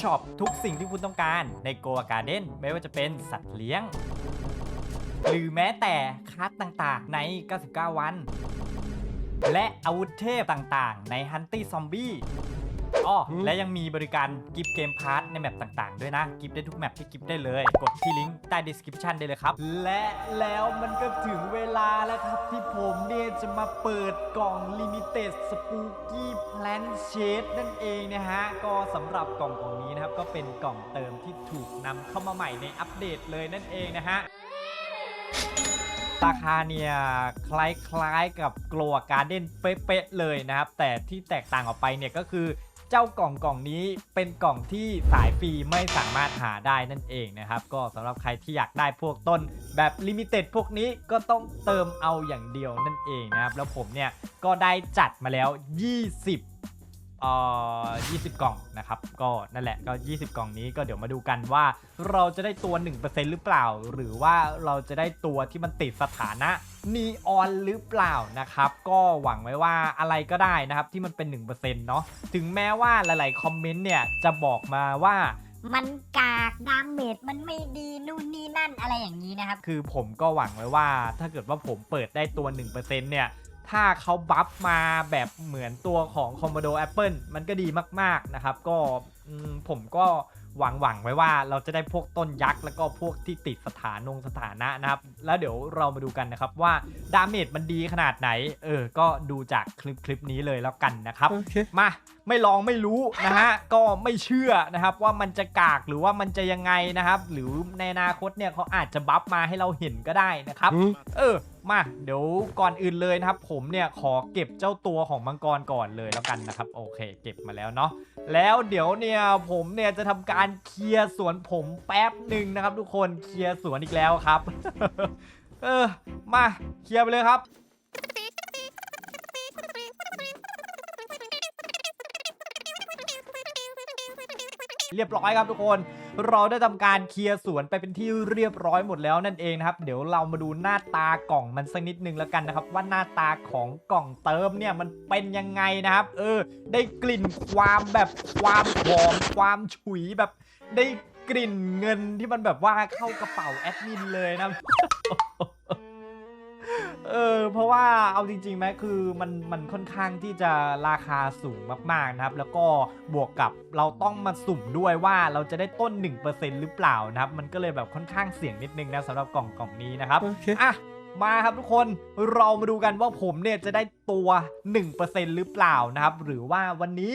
ช็อปทุกสิ่งที่คุณต้องการในโกอาการ์เด้นไม่ว่าจะเป็นสัตว์เลี้ยง หรือแม้แต่คัสต่างๆใน 99 วัน และอาวุธเทพต่างๆ ในฮันตี้ซอมบี้ อและยังมีบริการกิฟต์เกมพาร์ทในแมปต่างๆ ด้วยนะ กิฟต์ได้ทุกแมปที่กิฟต์ได้เลย กดที่ลิงก์ใต้ description ได้เลยครับ และแล้วมันก็ถึงเวลาแล้วครับ ที่ผมเนี่ยจะมาเปิดกล่อง Limited Spooky Plant Shade นั่นเองนะฮะ ก็สำหรับกล่องของนี้นะครับ ก็เป็นกล่องเติมที่ถูกนำเข้ามาใหม่ในอัปเดตเลยนั่นเองนะฮะราคาเนี่ยคล้ายๆกับกลัวการเด้นเป๊ะๆเลยนะครับ แต่ที่แตกต่างออกไปเนี่ยก็คือ จ้ากล่องกล่องนี้เป็นกล่องที่สายฟรีไม่สามารถหาได้นั่นเองนะครับ ก็สำหรับใครที่อยากได้พวกต้นแบบลิมิเต็ดพวกนี้ก็ต้องเติมเอาอย่างเดียวนั่นเองนะครับ แล้วผมเนี่ยก็ได้จัดมาแล้ว 20 เอ่อ20 กล่องนะครับ ก็นั่นแหละก็ 20 กล่องนี้ก็เดี๋ยวมาดูกันว่าเราจะได้ตัว 1%หรือเปล่า หรือว่าเราจะได้ตัวที่มันติดสถานะนีออนหรือเปล่านะครับ ก็หวังไว้ว่าอะไรก็ได้นะครับที่มันเป็น 1%เนาะถึงแม้ว่าหลาย ๆ คอมเมนต์เนี่ยจะบอกมาว่ามันกากดาเมจมันไม่ดีนู่นนี่นั่นอะไรอย่างนี้นะครับ คือผมก็หวังไว้ว่าถ้าเกิดว่าผมเปิดได้ตัว 1%เนี่ย ถ้าเขาบัฟมาแบบเหมือนตัวของ Commodore Apple มันก็ดีมาก ๆ นะครับ ก็ผมก็ หวังหวังไว้ว่าเราจะได้พวกต้นยักษ์แล้วก็พวกที่ติดสถานงสถานะนะครับ แล้วเดี๋ยวเรามาดูกันนะครับว่าดาเมจมันดีขนาดไหน เออ ก็ดูจากคลิปคลิปนี้เลยแล้วกันนะครับโอเคมาไม่ลองไม่รู้นะฮะ ก็ไม่เชื่อนะครับว่ามันจะกากหรือว่ามันจะยังไงนะครับ หรือในอนาคตเนี่ยเขาอาจจะบัฟมาให้เราเห็นก็ได้นะครับอืมเออมาเดี๋ยวก่อนอื่นเลยนะครับ ผมเนี่ยขอเก็บเจ้าตัวของมังกรก่อนเลยแล้วกันนะครับ โอเค เก็บมาแล้วเนาะ แล้วเดี๋ยวเนี่ยผมเนี่ยจะทำการเคลียร์สวนผมแป๊บหนึ่งนะครับ ทุกคนเคลียร์สวนอีกแล้วครับ เออมาเคลียร์ไปเลยครับ เรียบร้อยครับทุกคน เราได้ทำการเคลียร์สวนไปเป็นที่เรียบร้อยหมดแล้วนั่นเองนะครับ เดี๋ยวเรามาดูหน้าตากล่องมันสักนิดนึงแล้วกันนะครับ ว่าหน้าตาของกล่องเติมเนี่ยมันเป็นยังไงนะครับ เออ ได้กลิ่นความแบบความหอมความฉุยแบบได้กลิ่นเงินที่มันแบบว่าเข้ากระเป๋าแอดมินเลยนะ เออเพราะว่าเอาจริงๆไหมคือมันมันค่อนข้างที่จะราคาสูงมากๆนะครับ แล้วก็บวกกับเราต้องมาสุ่มด้วยว่าเราจะได้ต้น 1%หรือเปล่านะครับ มันก็เลยแบบค่อนข้างเสี่ยงนิดนึงนะสำหรับกล่องกล่องนี้นะครับโอเคอะมาครับทุกคนเรามาดูกันว่าผมเนี่ยจะได้ตัว 1%หรือเปล่านะครับ หรือว่าวันนี้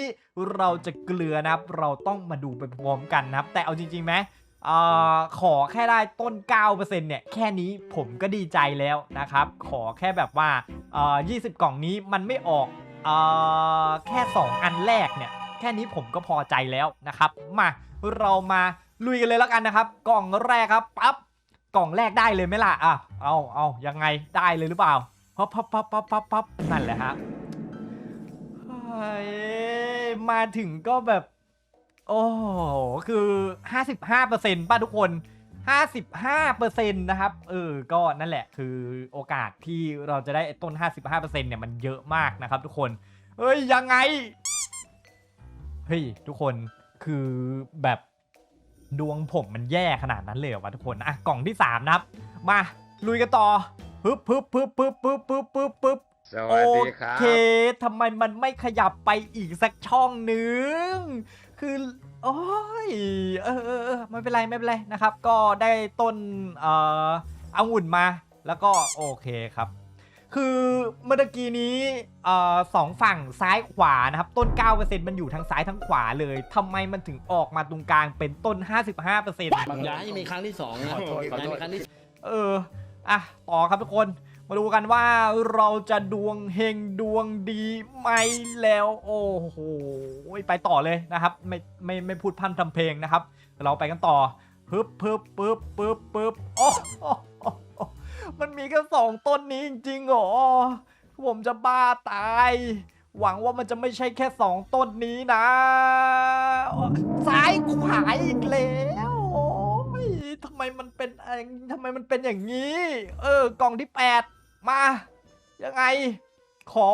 เราจะเกลือนะครับ เราต้องมาดูไปพร้อมกันนะครับ แต่เอาจริงๆไหมเออขอแค่ได้ต้น 9%เนี่ย แค่นี้ผมก็ดีใจแล้วนะครับ ขอแค่แบบว่าเออ20 กล่องนี้มันไม่ออกเออแค่ 2 อันแรกเนี่ย แค่นี้ผมก็พอใจแล้วนะครับ มาเรามาลุยกันเลยแล้วกันนะครับ กล่องแรกครับปั๊บกล่องแรกได้เลยไหมล่ะอะเอาเอายังไงได้เลยหรือเปล่าพับพับพับพับพับพับนั่นแหละฮะมาถึงก็แบบ โอ้โหคือ 55%ป่ะทุกคน 55%นะครับ เออ ก็นั่นแหละ คือโอกาสที่เราจะได้ไอ้ต้น 55%เนี่ยมันเยอะมากนะครับทุกคน เฮ้ย ยังไง เฮ้ย ทุกคน คือแบบดวงผมมันแย่ขนาดนั้นเลยเหรอวะทุกคน อะ กล่องที่ 3 นะครับ มา ลุยกันต่อปึ๊บปึ๊บปึ๊บปึ๊บปึ๊บปึ๊บปึ๊บปึ๊บสวัสดีครับ โอเคทำไมมันไม่ขยับไปอีกสักช่องหนึ่ง คือโอ้ยเออเออเออไม่เป็นไรไม่เป็นไรนะครับ ก็ได้ต้นเอ่อองุ่นมาแล้วก็โอเคครับ คือเมื่อตะกี้นี้เอ่อสองฝั่งซ้ายขวานะครับ ต้น 9%มันอยู่ทั้งซ้ายทั้งขวาเลยทำไมมันถึงออกมาตรงกลางเป็นต้น 55%อย่าให้มีครั้งที่สองนะขอโทษขอโทษย่าให้มีครั้งที่ เออ อะ ต่อครับทุกคน มาดูกันว่าเราจะดวงเฮงดวงดีไหมแล้ว โอ้โหไปต่อเลยนะครับ ไม่ไม่ไม่พูดพร่ำทำเพลงนะครับ เราไปกันต่อปึ๊บปึ๊บปึ๊บปึ๊บปึ๊บโอ้โมันมีแค่สองต้นนี้จริงๆเหรอผมจะบ้าตาย หวังว่ามันจะไม่ใช่แค่สองต้นนี้นะซ้ายขวาอีกแล้วทำไมมันเป็นอะไรทำไมมันเป็นอย่างนี้ เออกล่องที่8 มา ยังไง ขอ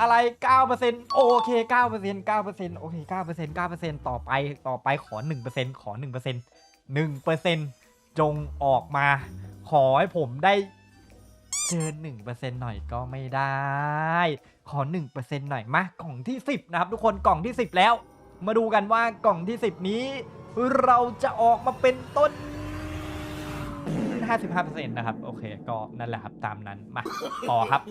อะไร 9%โอเค 9% 9%โอเค 9% 9%ต่อไป ต่อไปขอ 1%ขอ 1% 1%จงออกมา ขอให้ผมได้เจอ1%หน่อยก็ไม่ได้ ขอ 1%หน่อยมากล่องที่ 10 นะครับ ทุกคน กล่องที่ 10 แล้ว มาดูกันว่ากล่องที่ 10 นี้ เราจะออกมาเป็นต้น 55%นะครับ โอเค ก็นั่นแหละครับ ตามนั้น มา ต่อครับ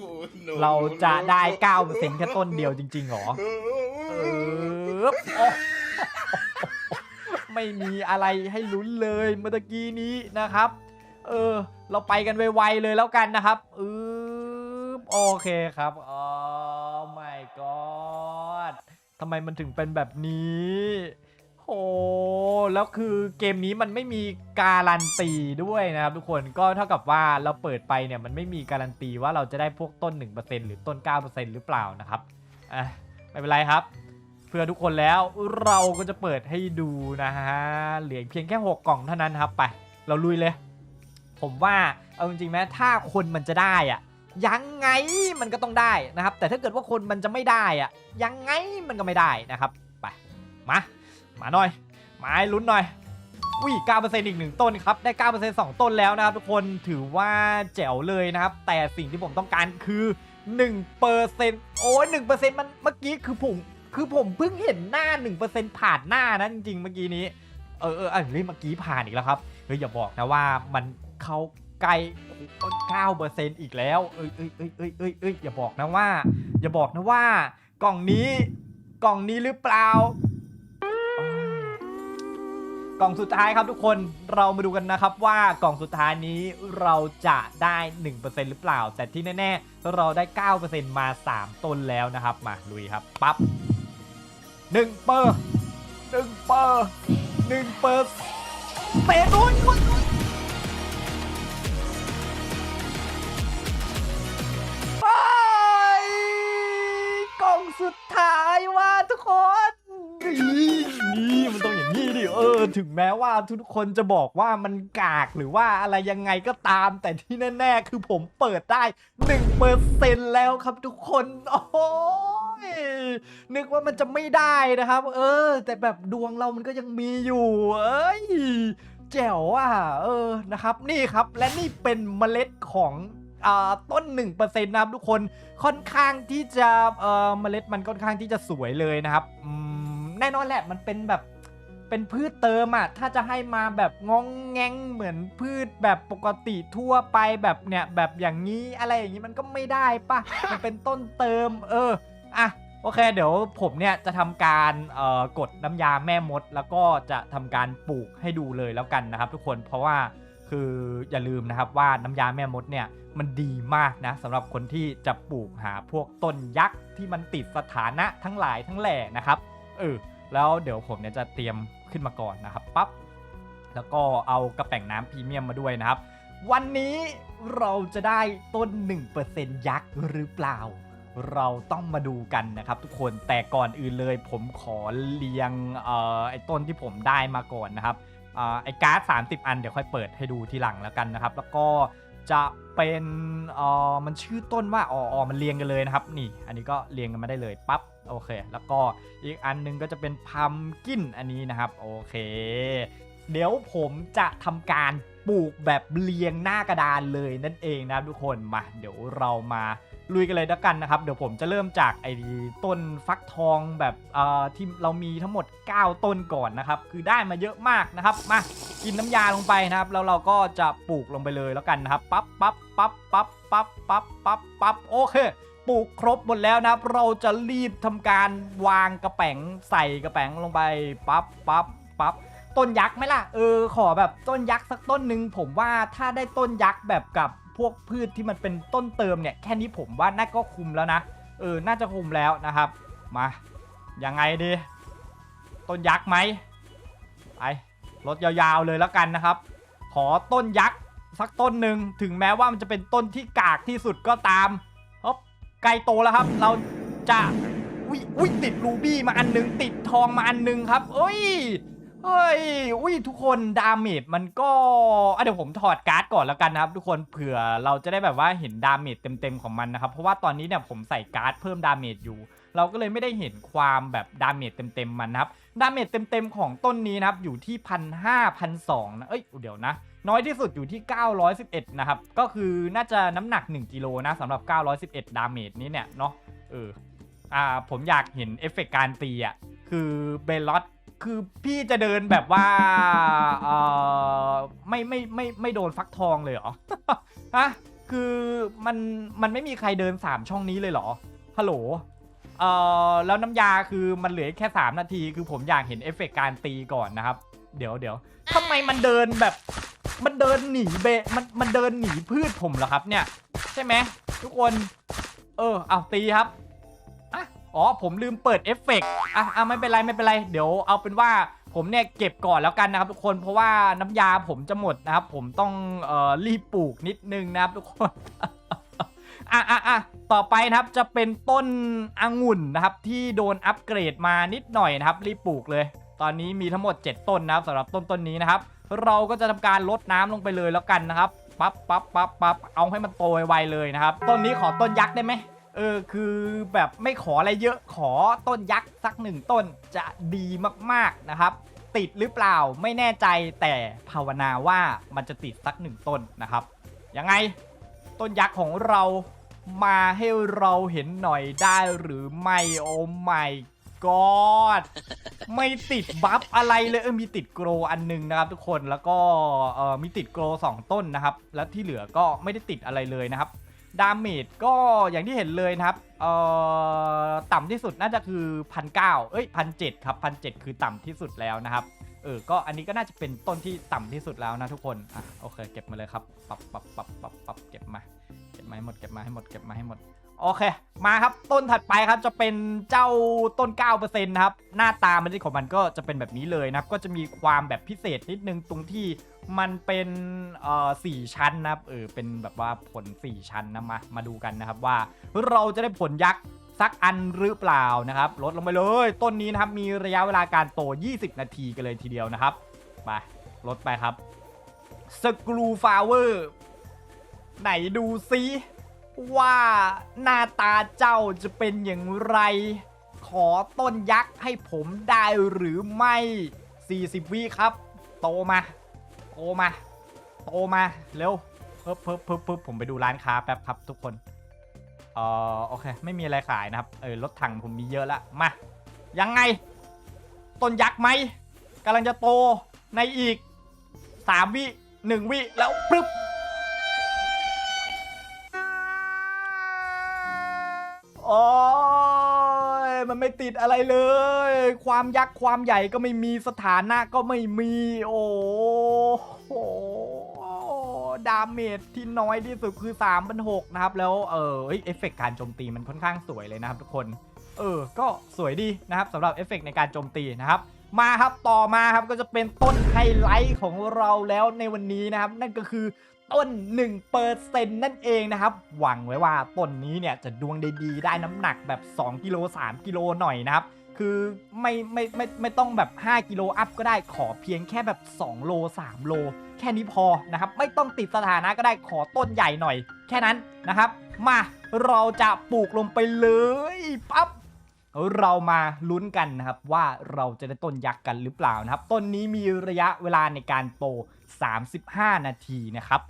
เราจะได้9%แค่ต้นเดียวจริงๆหรอเออโอ้ไม่มีอะไรให้ลุ้นเลยเมื่อตะกี้นี้นะครับ เออ เราไปกันไวๆเลยแล้วกันนะครับเออโอเคครับอ๋อ my god ทำไมมันถึงเป็นแบบนี้ โอ้แล้วคือเกมนี้มันไม่มีการันตีด้วยนะครับทุกคนก็เท่ากับว่าเราเปิดไปเนี่ยมันไม่มีการันตีว่าเราจะได้พวกต้น 1%หรือต้น 9%หรือเปล่านะครับอะไม่เป็นไรครับ เพื่อทุกคนแล้วเราก็จะเปิดให้ดูนะฮะเหลือเพียงแค่ 6 กล่องเท่านั้นครับไป เราลุยเลย ผมว่าเอาจริงๆไหมถ้าคนมันจะได้อะยังไงมันก็ต้องได้นะครับ แต่ถ้าเกิดว่าคนมันจะไม่ได้อะยังไงมันก็ไม่ได้นะครับ ไปมา มาหน่อยมาให้ลุ้นหน่อยอุ้ย9%อีกหนึ่งต้นครับ ได้ 9% 2 ต้นแล้วนะครับทุกคน ถือว่าแจ๋วเลยนะครับ แต่สิ่งที่ผมต้องการคือ 1%โอ้ย1%มันเมื่อกี้คือผม คือผมเพิ่งเห็นหน้า 1%ผ่านหน้านะจริงๆ เมื่อกี้นี้ เออเออเออเฮ้ยเมื่อกี้ผ่านอีกแล้วครับ เฮ้ยอย่าบอกนะว่ามันเข้าใกล้9%อีกแล้ว เอ้ยเอ้ยเอ้ยเอ้ยเอ้ยเอ้ยอย่าบอกนะว่า อย่าบอกนะว่ากล่องนี้ กล่องนี้หรือเปล่า กล่องสุดท้ายครับทุกคนเรามาดูกันนะครับว่ากล่องสุดท้ายนี้เราจะได้ 1%หรือเปล่า แต่ที่แน่ๆ เราได้ 9%มา 3 ต้นแล้วนะครับ มาลุยครับปั๊บ1เปอร์1เปอร์1เปอร์เตะดุนดุน ถึงแม้ว่าทุกคนจะบอกว่ามันกากหรือว่าอะไรยังไงก็ตาม แต่ที่แน่ ๆ คือผมเปิดได้1เปอร์เซ็นแล้วครับทุกคน โอ้ยนึกว่ามันจะไม่ได้นะครับ เออ แต่แบบดวงเรามันก็ยังมีอยู่ เอ้ยแจ๋วอะเออนะครับ นี่ครับและนี่เป็นเมล็ดของอ่าต้น 1%นะครับทุกคนค่อนข้างที่จะเออเมล็ดมันค่อนข้างที่จะสวยเลยนะครับแน่นอนแหละมันเป็นแบบ เป็นพืชเติมอะถ้าจะให้มาแบบงองแงงเหมือนพืชแบบปกติทั่วไปแบบเนี่ยแบบอย่างนี้อะไรอย่างนี้มันก็ไม่ได้ปะมันเป็นต้นเติม เอออะโอเค เดี๋ยวผมเนี่ยจะทำการเอ่อกดน้ำยาแม่มด แล้วก็จะทำการปลูกให้ดูเลยแล้วกันนะครับ ทุกคนเพราะว่าคืออย่าลืมนะครับว่าน้ำยาแม่มดเนี่ยมันดีมากนะสำหรับคนที่จะปลูกหาพวกต้นยักษ์ที่มันติดสถานะทั้งหลายทั้งแหล่นะครับเออแล้วเดี๋ยวผมเนี่ยจะเตรียม ขึ้นมาก่อนนะครับปั๊บแล้วก็เอากระแป่งน้ำพรีเมียมมาด้วยนะครับ วันนี้เราจะได้ต้น 1%ยักษ์หรือเปล่า เราต้องมาดูกันนะครับทุกคนแต่ก่อนอื่นเลยผมขอเรียงออไอ้ต้นที่ผมได้มาก่อนนะครับอไอ้การ์ด30 อันเดี๋ยวค่อยเปิดให้ดูทีหลังแล้วกันนะครับ แล้วก็จะเป็นออมันชื่อต้นว่าอ๋ออมันเรียงกันเลยนะครับ นี่ อันนี้ก็เรียงกันมาได้เลยปั๊บ โอเค แล้วก็อีกอันหนึงก็จะเป็นพัมกินอันนี้นะครับ โอเค เดี๋ยวผมจะทำการปลูกแบบเรียงหน้ากระดานเลยนั่นเองนะทุกคนมาเดี๋ยวเรามาลุยกันเลยแล้วกันนะครับ เดี๋ยวผมจะเริ่มจากไอ้ต้นฟักทองแบบเอ่อที่เรามีทั้งหมด 9 ต้นก่อนนะครับ คือได้มาเยอะมากนะครับ มากินน้ำยาลงไปนะครับ แล้วเราก็จะปลูกลงไปเลยแล้วกันนะครับปั๊บปั๊บปั๊บปั๊บปั๊บปั๊บปั๊บปั๊บโอเค ปลูกครบหมดแล้วนะครับ เราจะรีบทำการวางกระแป๋งใส่กระแป๋งลงไปปั๊บปั๊บปั๊บต้นยักษ์ไหมล่ะเออขอแบบต้นยักษ์สักต้นหนึ่งผมว่าถ้าได้ต้นยักษ์แบบกับพวกพืชที่มันเป็นต้นเติมเนี่ยแค่นี้ผมว่าน่าก็คุมแล้วนะเออน่าจะคุมแล้วนะครับ มายังไงดี ต้นยักษ์ไหมไปรถยาวๆเลยแล้วกันนะครับ ขอต้นยักษ์สักต้นหนึ่งถึงแม้ว่ามันจะเป็นต้นที่กากที่สุดก็ตาม ฮบใกลโตแล้วครับ เราจะอุ้ยอุ้ยติดรูบี้มาอันหนึง ติดทองมาอันหนึงครับเอ้ยเฮ้ยอุ้ยทุกคนดาเมจมันก็อะเดี๋ยวผมถอดการ์ดก่อนแล้วกันนะครับ ทุกคนเผื่อเราจะได้แบบว่าเห็นดาเมจเต็มๆของมันนะครับ เพราะว่าตอนนี้เนี่ยผมใส่การ์ดเพิ่มดาเมจอยู่ เราก็เลยไม่ได้เห็นความแบบดาเมจเต็มๆมันนะครับ ดาเมจเต็มๆของต้นนี้นะครับอยู่ที่พันห้าพันสองนะเอ้ยเดี๋ยวนะ น้อยที่สุดอยู่ที่ 911 นะครับ ก็คือน่าจะน้ำหนัก 1 กิโลนะสำหรับ 911 ดาเมจนี้เนี่ยเนาะเอออ่าผมอยากเห็นเอฟเฟกต์การตีอะคือเบลลอตคือพี่จะเดินแบบว่าเอ่อไม่ไม่ไม่ไม่โดนฟักทองเลยเหรอฮะคือมันมันไม่มีใครเดิน 3 ช่องนี้เลยเหรอฮัลโหลเอ่อแล้วน้ำยาคือมันเหลือแค่ 3 นาที คือผมอยากเห็นเอฟเฟกต์การตีก่อนนะครับ เดี๋ยวเดี๋ยวทำไมมันเดินแบบ มันเดินหนีเบะมันมันเดินหนีพืชผมเหรอครับเนี่ย ใช่ไหมทุกคน เออเอาตีครับอะอ๋อผมลืมเปิดเอฟเฟกต์อะอะไม่เป็นไรไม่เป็นไร เดี๋ยวเอาเป็นว่าผมเนี่ยเก็บก่อนแล้วกันนะครับทุกคนเพราะว่าน้ำยาผมจะหมดนะครับ ผมต้องเอ่อรีบปลูกนิดนึงนะครับทุกคนอะอะอะต่อไปนะครับจะเป็นต้นองุ่นนะครับ ที่โดนอัปเกรดมานิดหน่อยนะครับ รีบปลูกเลย ตอนนี้มีทั้งหมด 7 ต้นนะครับสำหรับต้นต้นนี้นะครับ เราก็จะทำการลดน้ำลงไปเลยแล้วกันนะครับปั๊บปั๊บปั๊บปั๊บเอาให้มันโตไวเลยนะครับ ต้นนี้ขอต้นยักษ์ได้ไหมเออคือแบบไม่ขออะไรเยอะขอต้นยักษ์สักหนึ่งต้นจะดีมากๆนะครับ ติดหรือเปล่าไม่แน่ใจแต่ภาวนาว่ามันจะติดสักหนึ่งต้นนะครับยังไงต้นยักษ์ของเรามาให้เราเห็นหน่อยได้หรือไม่โอ้ไม่ กอดไม่ติดบัฟอะไรเลยเออมีติดโกรอันหนึงนะครับทุกคนแล้วก็เออมีติดโกรสองต้นนะครับ แล้วที่เหลือก็ไม่ได้ติดอะไรเลยนะครับดาเมจก็อย่างที่เห็นเลยนะครับเอ่อต่ำที่สุดน่าจะคือพันเเอ้ยพันเครับพันเคือต่ำที่สุดแล้วนะครับเออก็อันนี้ก็น่าจะเป็นต้นที่ต่ำที่สุดแล้วนะทุกคนอะโอเคเก็บมาเลยครับปับปับปับปับปับเก็บมา มาให้หมดเก็บมาให้หมดเก็บมาให้หมดโอเค มาครับต้นถัดไปครับจะเป็นเจ้าต้น 9%นะครับ หน้าตามันที่ของมันก็จะเป็นแบบนี้เลยนะครับ ก็จะมีความแบบพิเศษนิดนึงตรงที่มันเป็นเอ่อสี่ชั้นนะครับเออเป็นแบบว่าผล 4 ชั้นนะมามาดูกันนะครับว่าเราจะได้ผลยักษ์สักอันหรือเปล่านะครับ ลดลงไปเลย ต้นนี้นะครับมีระยะเวลาการโต 20 นาทีกันเลยทีเดียวนะครับไปลดไปครับสกรูฟลาเวอร์ ไหนดูซิว่าหน้าตาเจ้าจะเป็นอย่างไร ขอต้นยักษ์ให้ผมได้หรือไม่ 40 วิครับ โตมา โตมา โตมาเร็วเพิ่มเพิ่มเพิ่มผมไปดูร้านค้าแป๊บครับทุกคน เอ่อโอเค ไม่มีอะไรขายนะครับ เออรถถังผมมีเยอะล้วมา ยังไง ต้นยักษ์ไหมกำลังจะโตในอีก 3 วิ 1 วิ แล้วปึ๊บ มันไม่ติดอะไรเลย ความยักษ์ความใหญ่ก็ไม่มีสถานะก็ไม่มี โอ้โหดาเมจที่น้อยที่สุดคือ3 6 0 0นะครับ แล้วเออเอ้ยเอฟเฟกต์การโจมตีมันค่อนข้างสวยเลยนะครับทุกคน เออ ก็สวยดีนะครับสำหรับเอฟเฟกต์ในการโจมตีนะครับ มาครับต่อมาครับก็จะเป็นต้นไฮไลท์ของเราแล้วในวันนี้นะครับ นั่นก็คือ ต้น 1%นั่นเองนะครับ หวังไว้ว่าต้นนี้เนี่ยจะดวงดีๆ ได้น้ำหนักแบบ 2 กิโล 3 กิโลหน่อยนะครับ คือไม่ไม่ไม่ไม่ต้องแบบ 5 กิโลอัพก็ได้ขอเพียงแค่แบบ 2 โล 3 โล แค่นี้พอนะครับ ไม่ต้องติดสถานะก็ได้ขอต้นใหญ่หน่อย แค่นั้นนะครับ มาเราจะปลูกลงไปเลยปั๊บเรามาลุ้นกันนะครับว่าเราจะได้ต้นยักษ์กันหรือเปล่านะครับ ต้นนี้มีระยะเวลาในการโต 35 นาทีนะครับ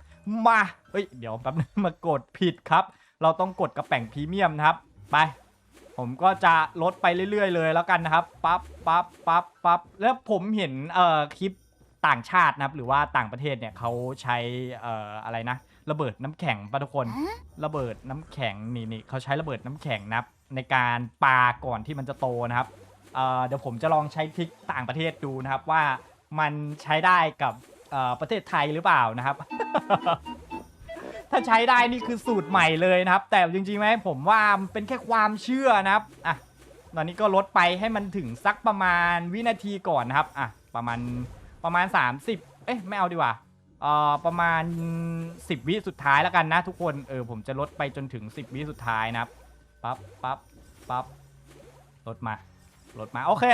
มาเฮ้ยเดี๋ยวแป๊บนึงมากดผิดครับ เราต้องกดกระแป่งพรีเมียมนะครับ ไป ผมก็จะลดไปเรื่อย ๆ เลยแล้วกันนะครับปั๊บปั๊บปั๊บปั๊บแล้วผมเห็นเอ่อคลิปต่างชาตินะครับ หรือว่าต่างประเทศเนี่ยเขาใช้เอ่ออะไรนะระเบิดน้ำแข็งปะทุกคนระเบิดน้ำแข็งนี่นี่เขาใช้ระเบิดน้ำแข็งนะครับในการปาก่อนที่มันจะโตนะครับเอ่อเดี๋ยวผมจะลองใช้ทริคต่างประเทศดูนะครับว่ามันใช้ได้กับเอ่อ ประเทศไทยหรือเปล่านะครับ ถ้าใช้ได้นี่คือสูตรใหม่เลยนะครับ แต่จริงๆไหมผมว่ามันเป็นแค่ความเชื่อนะครับอะตอนนี้ก็ลดไปให้มันถึงสักประมาณวินาทีก่อนนะครับอะประมาณประมาณ 30 เอ๊ะไม่เอาดีกว่าเอ่อประมาณ 10 วิสุดท้ายแล้วกันนะทุกคนเออผมจะลดไปจนถึง 10 วิสุดท้ายนะครับปั๊บปั๊บปั๊บลดมาลดมาโอเค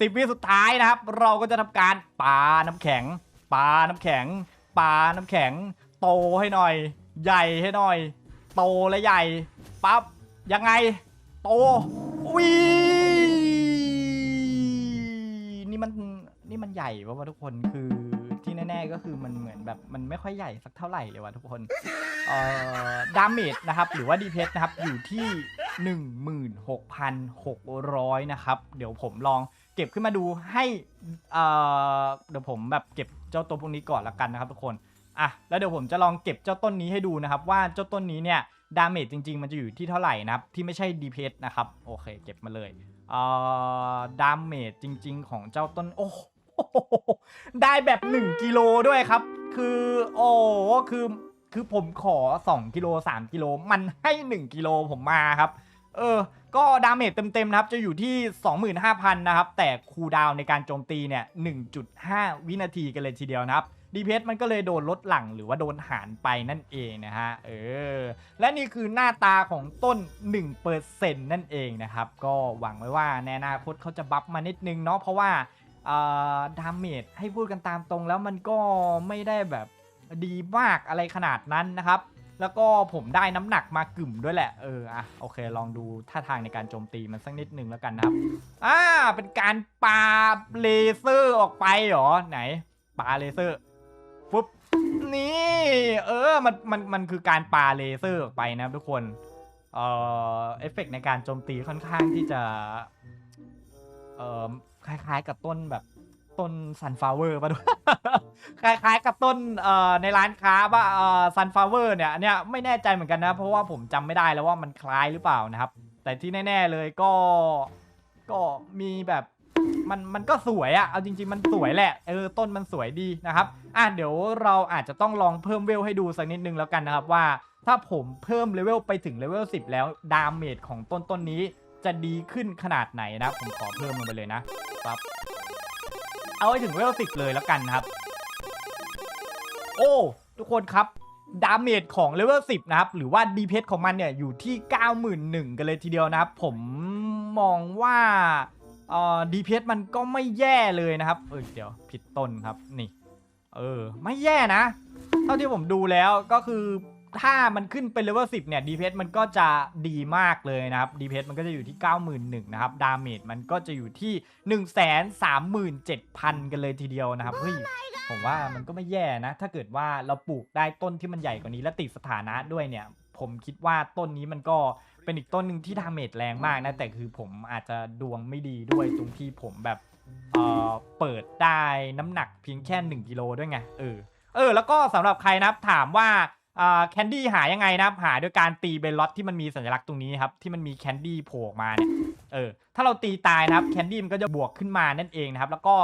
สิบวิสุดท้ายนะครับ เราก็จะทำการปาน้ำแข็ง ปาน้ำแข็งปาน้ำแข็ง โตให้หน่อย ใหญ่ให้หน่อย โตและใหญ่ปั๊บยังไง โตวินี่มันนี่มันใหญ่ปะวะทุกคนคือที่แน่ๆก็คือมันเหมือนแบบมันไม่ค่อยใหญ่สักเท่าไหร่เลยวะทุกคนเอ่อดาเมจนะครับ หรือว่าดีเพนะครับอยู่ที่ 16,600 นะครับ เดี๋ยวผมลองเก็บขึ้นมาดูให้เอ่อเดี๋ยวผมแบบเก็บ เจ้าตัวพวกนี้ก่อนละกันนะครับทุกคนอะแล้วเดี๋ยวผมจะลองเก็บเจ้าต้นนี้ให้ดูนะครับ ว่าเจ้าต้นนี้เนี่ยดาเมจจริง ๆ มันจะอยู่ที่เท่าไหร่นะครับที่ไม่ใช่ DPS นะครับโอเคเก็บมาเลยเอ่อดาเมจจริง ๆ ของเจ้าต้นโอ้โหได้แบบ 1กิโลด้วยครับ คือโอ้คือคือผมขอ 2กิโล3กิโลมันให้ 1กิโลผมมาครับ เออ ก็ดาเมจเต็มๆนะครับจะอยู่ที่ 25,000 นะครับ แต่คูลดาวในการโจมตีเนี่ย1.5 วินาทีกันเลยทีเดียวนะครับ DPS มันก็เลยโดนลดหลังหรือว่าโดนหารไปนั่นเองนะฮะ เออ และนี่คือหน้าตาของต้น 1%นั่นเองนะครับ ก็หวังไว้ว่าในอนาคตเขาจะบัฟมานิดนึงเนาะเพราะว่าดาเมจให้พูดกันตามตรงแล้วมันก็ไม่ได้แบบดีมากอะไรขนาดนั้นนะครับ แล้วก็ผมได้น้ำหนักมากึ่มด้วยแหละ เอออะโอเค ลองดูท่าทางในการโจมตีมันสักนิดนึงแล้วกันนะครับ อ่า เป็นการปาเลเซอร์ออกไปเหรอ ไหนปาเลเซอร์ปุ๊บนี่เออมันมันมันคือการปาเลเซอร์ออกไปนะครับทุกคนเอ่อเอฟเฟกต์ในการโจมตีค่อนข้างที่จะเอ่อคล้ายๆกับต้นแบบ ต้นซันฟลาเวอร์ป่ะด้วยคล้ายๆ กับต้นในร้านค้าว่าซันฟลาเวอร์เนี่ยอันเนี้ยไม่แน่ใจเหมือนกันนะ เพราะว่าผมจำไม่ได้แล้วว่ามันคล้ายหรือเปล่านะครับ แต่ที่แน่ๆเลยก็ก็มีแบบมันมันก็สวยอะเอาจริง ๆ มันสวยแหละ เออต้นมันสวยดีนะครับ อะเดี๋ยวเราอาจจะต้องลองเพิ่มเวลให้ดูสักนิดนึงแล้วกันนะครับว่า ถ้าผมเพิ่มเลเวลไปถึงเลเวล10 แล้วดาเมจของต้นต้นนี้จะดีขึ้นขนาดไหนนะ ผมขอเพิ่มลงไปเลยนะปั๊บ เอาให้ถึงเลเวล10เลยแล้วกันนะครับ โอ้ทุกคนครับดาเมจของเลเวล10 นะครับ หรือว่า DPS ของมันเนี่ย อยู่ที่ 91,000 กันเลยทีเดียวนะครับ ผมมองว่าเอ่อ DPS มันก็ไม่แย่เลยนะครับ เออเดี๋ยวผิดต้นครับนี่ เออ ไม่แย่นะ เท่าที่ผมดูแล้วก็คือ ถ้ามันขึ้นเป็นเลเวล10เนี่ย DPS มันก็จะดีมากเลยนะครับ DPS มันก็จะอยู่ที่ 91,000นะครับดาเมจมันก็จะอยู่ที่ 137,000 กันเลยทีเดียวนะครับเฮ้ยผมว่ามันก็ไม่แย่นะ ถ้าเกิดว่าเราปลูกได้ต้นที่มันใหญ่กว่านี้และติดสถานะด้วยเนี่ย ผมคิดว่าต้นนี้มันก็เป็นอีกต้นหนึ่งที่ดาเมจแรงมากนะ แต่คือผมอาจจะดวงไม่ดีด้วยตรงที่ผมแบบเอ่อเปิดได้น้ำหนักเพียงแค่ 1กิโลด้วยไงเออเออ แล้วก็สำหรับใครนะครับถามว่าอ่า แคนดี้หายังไงนะครับ หาด้วยการตีเบลล็อตที่มันมีสัญลักษณ์ตรงนี้ครับ ที่มันมีแคนดี้โผล่ออกมาเนี่ย เออ ถ้าเราตีตายนะครับ แคนดี้มันก็จะบวกขึ้นมานั่นเองนะครับ แล้วก็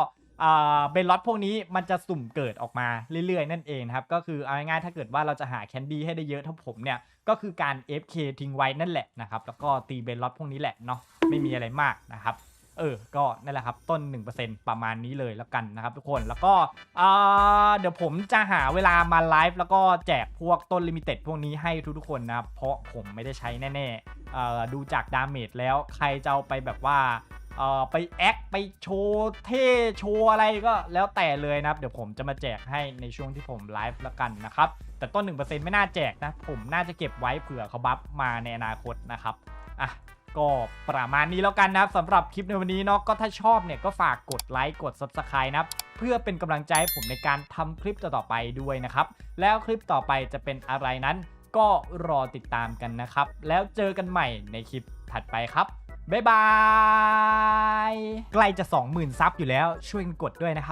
เบลล็อตพวกนี้มันจะสุ่มเกิดออกมาเรื่อยๆ นั่นเองครับ ก็คือเอาง่ายๆถ้าเกิดว่าเราจะหาแคนดี้ให้ได้เยอะเท่าผมเนี่ย ก็คือการ FK ทิ้งไว้นั่นแหละนะครับ แล้วก็ตีเบลล็อตพวกนี้แหละเนาะ ไม่มีอะไรมากนะครับ เออ ก็นั่นแหละครับ ต้น 1%ประมาณนี้เลยแล้วกันนะครับทุกคน แล้วก็เดี๋ยวผมจะหาเวลามาไลฟ์แล้วก็แจกพวกต้นลิมิเต็ดพวกนี้ให้ทุกๆคนนะครับ เพราะผมไม่ได้ใช้แน่ๆดูจากดาเมจแล้วใครจะเอาไปแบบว่าไปแอคไปโชว์เท่โชว์อะไรก็แล้วแต่เลยนะครับ เดี๋ยวผมจะมาแจกให้ในช่วงที่ผมไลฟ์แล้วกันนะครับ แต่ต้น 1%ไม่น่าแจกนะ ผมน่าจะเก็บไว้เผื่อเขาบัฟมาในอนาคตนะครับ อะ ก็ประมาณนี้แล้วกันนะครับสำหรับคลิปในวันนี้เนาะก็ถ้าชอบเนี่ยก็ฝากกดไลค์กด Subscribe นะครับเพื่อเป็นกำลังใจให้ผมในการทำคลิปต่อๆไปด้วยนะครับ แล้วคลิปต่อไปจะเป็นอะไรนั้น ก็รอติดตามกันนะครับ แล้วเจอกันใหม่ในคลิปถัดไปครับบ๊ายบาย ใกล้จะ 20,000 ซับอยู่แล้วช่วยกันกดด้วยนะครับ